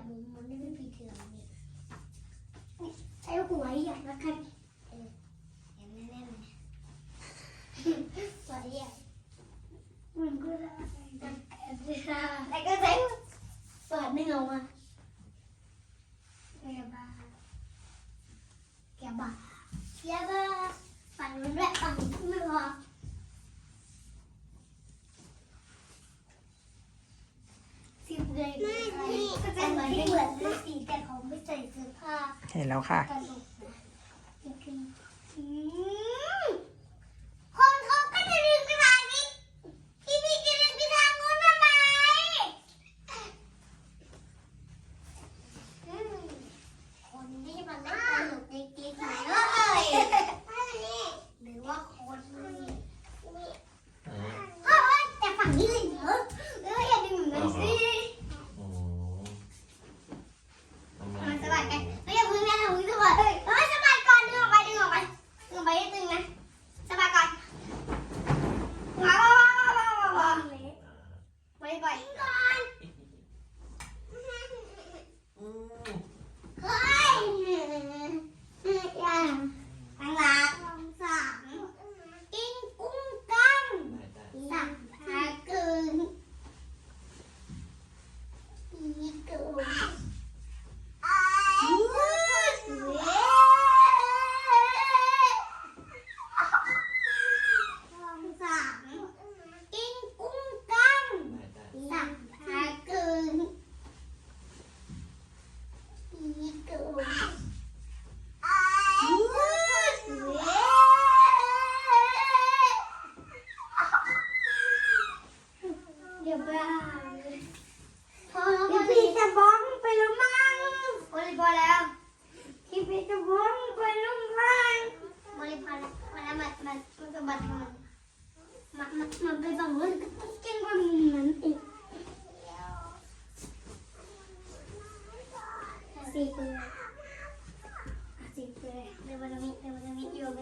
บมุมมันไม่เป็นปีเถื่อนนี่ไอ้หัวอยากละกันเออเห็นแน่ๆเลยหัวใหญ่มันก็ได้แต่ก็ใช้ปิดนึงออกมาแกบ้าแกบ้าแกบ้าฝั่งนู้นด้วยฝั่งนี้ไม่พอสิบเลย ก็จะเหมือนเหมือนฤาษีแต่เขาไม่ใส่เสื้อผ้าเห็นแล้วค่ะกระดูกนะจริงๆอืมคนเขาก็จะดึงไปทางนี้ พี่พี่จะดึงไปทางนู้นทำไมอืมคนที่มันเล่นตลกในกิ๊กไหนเอ้ยหรือว่าคนนี่เฮ้ยแต่ฝั่งนี้เลยเหรอเอออย่าดึงเหมือนกันสิ โอ้ทำไม มันสะบัดกันไม่อย่าพึ่งนะอย่าพึ่งสะบัดเฮ้ยเฮ้ยสะบัดก่อนดึงออกไปดึงออกไปดึงออกไปให้ตึงนะสะบัดก่อนว้าวว้าวว้าวว้าวว้าวว้าว ไปไปก่อน อืม เฮ้ยยังตั้งหลักสามกินกุ้งกัง ได้ได้ สักพาเกินอีเกินไอ้เว้สองสามกินกุ้งกัง ได้ได้ สักพาเกิน อี Así fue. Así fue. Le voy a dormir, le.